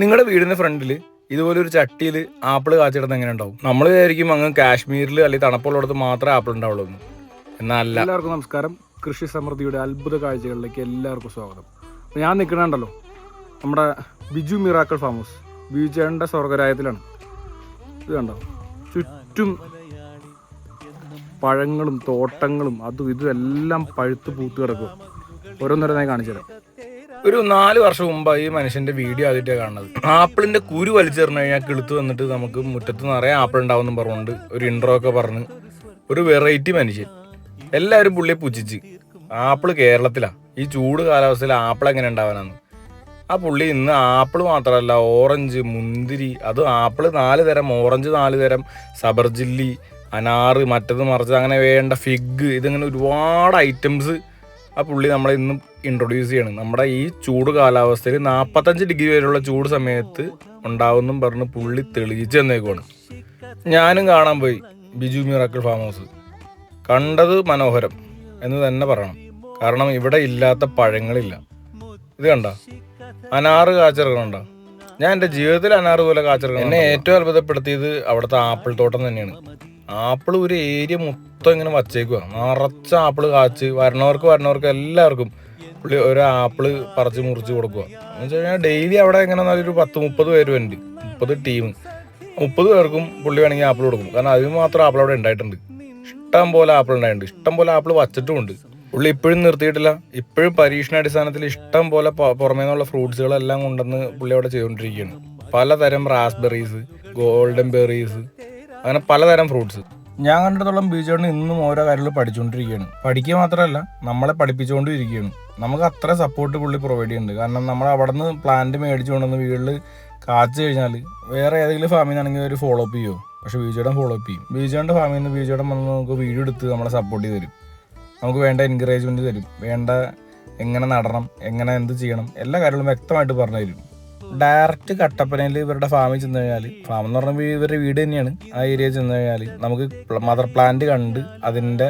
നിങ്ങളുടെ വീടിന്റെ ഫ്രണ്ടിൽ ഇതുപോലെ ഒരു ചട്ടിയിൽ ആപ്പിൾ കാച്ചിടുന്ന എങ്ങനെ ഉണ്ടാവും? നമ്മൾ വിചാരിക്കും അങ്ങ് കാശ്മീരിൽ അല്ലെങ്കിൽ തണുപ്പുള്ളിടത്ത് മാത്രമേ ആപ്പിൾ ഉണ്ടാവുള്ളൂ എന്നല്ല എല്ലാവർക്കും നമസ്കാരം. കൃഷി സമൃദ്ധിയുടെ അത്ഭുത കാഴ്ചകളിലേക്ക് എല്ലാവർക്കും സ്വാഗതം. ഞാൻ നിൽക്കണുണ്ടല്ലോ നമ്മുടെ ബിജു മിറാക്കൾ ഫാം ഹൗസ് ബിജുചേട്ടന്റെ സ്വർഗരായത്തിലാണ് ഇത് കണ്ടോ? ചുറ്റും പഴങ്ങളും തോട്ടങ്ങളും അതും ഇതും എല്ലാം പഴുത്ത് പൂത്ത് കിടക്കും ഓരോന്നോരോന്നായി കാണിച്ചു തരാം ഒരു നാല് വർഷം മുമ്പായി ഈ മനുഷ്യന്റെ വീഡിയോ ആദ്യമായിട്ടാണ് കാണുന്നത്. ആപ്പിളിന്റെ കുരു വലിച്ചെറിഞ്ഞു കഴിഞ്ഞാൽ കിളുത്ത് വന്നിട്ട് നമുക്ക് മുറ്റത്ത് നിറയെ ആപ്പിൾ ഉണ്ടാവും പറഞ്ഞുകൊണ്ട് ഒരു ഇൻട്രോ ഒക്കെ പറഞ്ഞ് ഒരു വെറൈറ്റി മനുഷ്യൻ. എല്ലാവരും പുള്ളിയെ പുച്ഛിച്ച്. ആപ്പിൾ കേരളത്തിലാ. ഈ ചൂട് കാലാവസ്ഥയിൽ ആപ്പിൾ എങ്ങനെ ഉണ്ടാവാനാണ് ആ പുള്ളി ഇന്ന് ആപ്പിൾ മാത്രമല്ല ഓറഞ്ച് മുന്തിരി അത് ആപ്പിൾ നാല് തരം ഓറഞ്ച് നാല് തരം സബർജില്ലി അനാറ് മറ്റത് മറിച്ചത് അങ്ങനെ വേണ്ട ഫിഗ് ഇതിങ്ങനെ ഒരുപാട് ഐറ്റംസ് ആ പുള്ളി നമ്മളെ ഇന്നും ഇൻട്രൊഡ്യൂസ് ചെയ്യണം. നമ്മുടെ ഈ ചൂട് കാലാവസ്ഥയിൽ നാൽപ്പത്തഞ്ച് ഡിഗ്രി വരെയുള്ള ചൂട് സമയത്ത് ഉണ്ടാവുന്നും പറഞ്ഞ് പുള്ളി തെളിയിച്ച് തന്നേക്കുവാണ്. ഞാനും കാണാൻ പോയി ബിജു മിറാക്കിൾ ഫാം ഹൗസ് കണ്ടത് മനോഹരം എന്ന് തന്നെ പറയണം. കാരണം ഇവിടെ ഇല്ലാത്ത പഴങ്ങളില്ല. ഇത് കണ്ട? അനാറ് കാച്ചിറക്കണുണ്ട? ഞാൻ എന്റെ ജീവിതത്തിൽ അനാറ് പോലെ കാച്ചിറക്കണം എന്നെ ഏറ്റവും അത്ഭുതപ്പെടുത്തിയത് അവിടുത്തെ ആപ്പിൾ തോട്ടം തന്നെയാണ്. ആപ്പിൾ ഒരു ഏരിയ മൊത്തം ഇങ്ങനെ വച്ചേക്കുക നിറച്ച ആപ്പിൾ കാച്ച് വരണവർക്ക് വരണവർക്ക് എല്ലാവർക്കും പുള്ളി ഒരു ആപ്പിൾ പറിച്ച് മുറിച്ച് കൊടുക്കുക എന്ന് വെച്ച് കഴിഞ്ഞാൽ ഡെയിലി അവിടെ ഇങ്ങനെ നല്ലൊരു പത്ത് മുപ്പത് പേര് ഉണ്ട് മുപ്പത് ടീം. മുപ്പത് പേർക്കും പുള്ളി വേണമെങ്കിൽ ആപ്പിൾ കൊടുക്കും. കാരണം അതിന് മാത്രം ആപ്പിൾ അവിടെ ഉണ്ടായിട്ടുണ്ട്. ഇഷ്ടം പോലെ ആപ്പിൾ ഉണ്ടായിട്ടുണ്ട്. ഇഷ്ടം പോലെ ആപ്പിൾ വച്ചിട്ടുമുണ്ട് പുള്ളി ഇപ്പോഴും നിർത്തിയിട്ടില്ല. ഇപ്പോഴും പരീക്ഷണാടിസ്ഥാനത്തിൽ ഇഷ്ടം പോലെ പുറമേ നിന്നുള്ള ഫ്രൂട്ട്സുകളെല്ലാം കൊണ്ടുവന്ന് പുള്ളി അവിടെ ചെയ്തുകൊണ്ടിരിക്കുകയാണ്. പലതരം റാസ്ബെറീസ് ഗോൾഡൻ ബെറീസ് അങ്ങനെ പലതരം ഫ്രൂട്ട്സ്. ഞാൻ കണ്ടിടത്തോളം ബീച്ചോടിന് ഇന്നും ഓരോ കാര്യങ്ങൾ പഠിച്ചുകൊണ്ടിരിക്കുകയാണ്. പഠിക്കുക മാത്രമല്ല നമ്മളെ പഠിപ്പിച്ചുകൊണ്ടും ഇരിക്കുകയാണ് നമുക്ക് അത്ര സപ്പോർട്ട് പുള്ളി പ്രൊവൈഡ് ചെയ്യുന്നുണ്ട്. കാരണം നമ്മൾ അവിടെ നിന്ന് പ്ലാന്റ് മേടിച്ചു കൊണ്ടുവന്ന് വീട്ടിൽ കാച്ചു കഴിഞ്ഞാൽ വേറെ ഏതെങ്കിലും ഫാമിൽ നിന്നാണെങ്കിൽ ഒരു ഫോളോ അപ്പ് ചെയ്യുമോ പക്ഷെ ബീജോടൻ ഫോളോ അപ്പ് ചെയ്യും. ബീജോന്റെ ഫാമിൽ നിന്ന് ബീജോടൻ വന്ന് നമുക്ക് വീഡിയോ എടുത്ത് നമ്മളെ സപ്പോർട്ട് ചെയ്ത് തരും. നമുക്ക് വേണ്ട എൻകറേജ്മെന്റ് തരും. വേണ്ട എങ്ങനെ നടണം എങ്ങനെ എന്ത് ചെയ്യണം എല്ലാ കാര്യങ്ങളും വ്യക്തമായിട്ട് പറഞ്ഞു തരും. ഡയറക്റ്റ് കട്ടപ്പനയിൽ ഇവരുടെ ഫാമിൽ ചെന്ന് കഴിഞ്ഞാൽ ഫാം എന്ന് പറഞ്ഞാൽ ഇവരുടെ വീട് തന്നെയാണ് ആ ഏരിയ ചെന്ന് കഴിഞ്ഞാൽ നമുക്ക് മദർ പ്ലാന്റ് കണ്ട് അതിന്റെ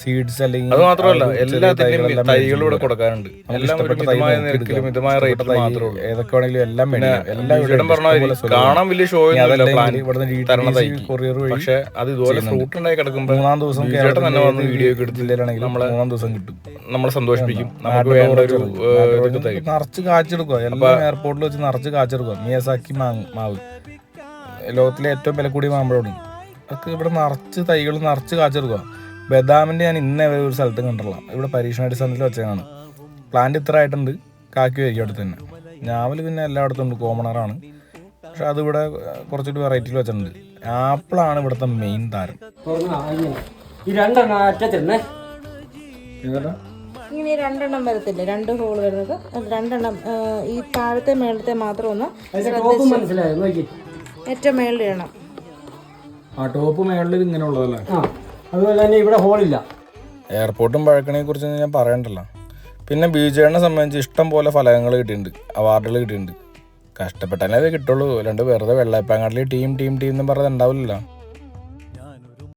സീഡ്സ് അല്ലെങ്കിൽ അത് മാത്രമല്ല എല്ലാത്തിന്റെയും തൈകൾ ഇവിടെ കൊടുക്കാറുണ്ട്. എല്ലാം ഒരു മിതമായ നിരക്കിലും മിതമായ റേറ്റിൽ മാത്രമേ ഉള്ളൂ. ഏതൊക്കെ വേണമെങ്കിലും എല്ലാം എല്ലാം ഇവിടെ പറഞ്ഞ കാണാൻ വലിയ ഷോ കൊറിയർ വഴി പക്ഷെ അത് ഇതുപോലെ ഫ്രൂട്ട് ഉണ്ടായി കിടക്കുമ്പോൾ മൂന്നാം ദിവസം കേരളം തന്നെ വന്ന് വീഡിയോ ഒക്കെ എടുത്തില്ലാണെങ്കിൽ നമ്മളെ മൂന്നാം ദിവസം കിട്ടും. നമ്മളെ സന്തോഷിപ്പിക്കും. നമുക്ക് വേണ്ട ഒരു നിറച്ച് കാച്ചെടുക്കുക എല്ലാം എയർപോർട്ടിൽ വെച്ച് നിറച്ച് കാച്ചെടുക്കുക മിയസാക്കി മാവ്. ലോകത്തിലെ ഏറ്റവും വില കൂടിയ മാമ്പഴമാണ്. അതൊക്കെ ഇവിടെ നിറച്ച് തൈകൾ നിറച്ച് കാച്ചെടുക്കുക ബദാമിന്റെ ഞാൻ ഇന്നേ വരെ ഒരു സ്ഥലത്ത് കണ്ടിട്ടില്ല. ഇവിടെ പരീക്ഷണാടിസ്ഥാനത്തിൽ വെച്ചതാണ് പ്ലാന്റ് ഇത്ര ആയിട്ടുണ്ട്. കാക്കി വരിക അടുത്ത് തന്നെ. ഞാവൽ പിന്നെ എല്ലായിടത്തും ഉണ്ട്. കോമണറാണ് പക്ഷെ അതിവിടെ കുറച്ചൊരു വെറൈറ്റിയിൽ വെച്ചിട്ടുണ്ട്. ആപ്പിളാണ് ഇവിടുത്തെ മെയിൻ താരം. ഇങ്ങനെ. രണ്ടെണ്ണം വരത്തില്ല? രണ്ട് ഹോൾ വരുന്നത്. രണ്ടെണ്ണം ഈ താഴത്തെ മേളത്തെ മാത്രം ഒന്ന് അതിന്റെ ടോപ്പ് മനസ്സിലായോ? നോക്കി. ഏറ്റവും മേളിൽ ഇടണം. ആ ടോപ്പ് മേളിൽ ഇങ്ങനെ ഉള്ളതല്ലേ ആ. അതുപോലെ തന്നെ ഇവിടെ ഹോളില്ല എയർപോർട്ടും പഴക്കണെ കുറിച്ച് ഞാൻ പറയണ്ടല്ലോ. പിന്നെ ബി ജെഡിനെ സംബന്ധിച്ച് ഇഷ്ടം പോലെ ഫലങ്ങൾ കിട്ടിയിട്ടുണ്ട് അവാർഡുകൾ കിട്ടിയിട്ടുണ്ട്. കഷ്ടപ്പെട്ടാലേ അത് കിട്ടുള്ളൂ. അല്ലാണ്ട് വെറുതെ വെള്ളയപ്പാങ്ങാട്ടിൽ ടീം ടീം ടീം എന്ന് പറഞ്ഞത് ഉണ്ടാവില്ലല്ലോ.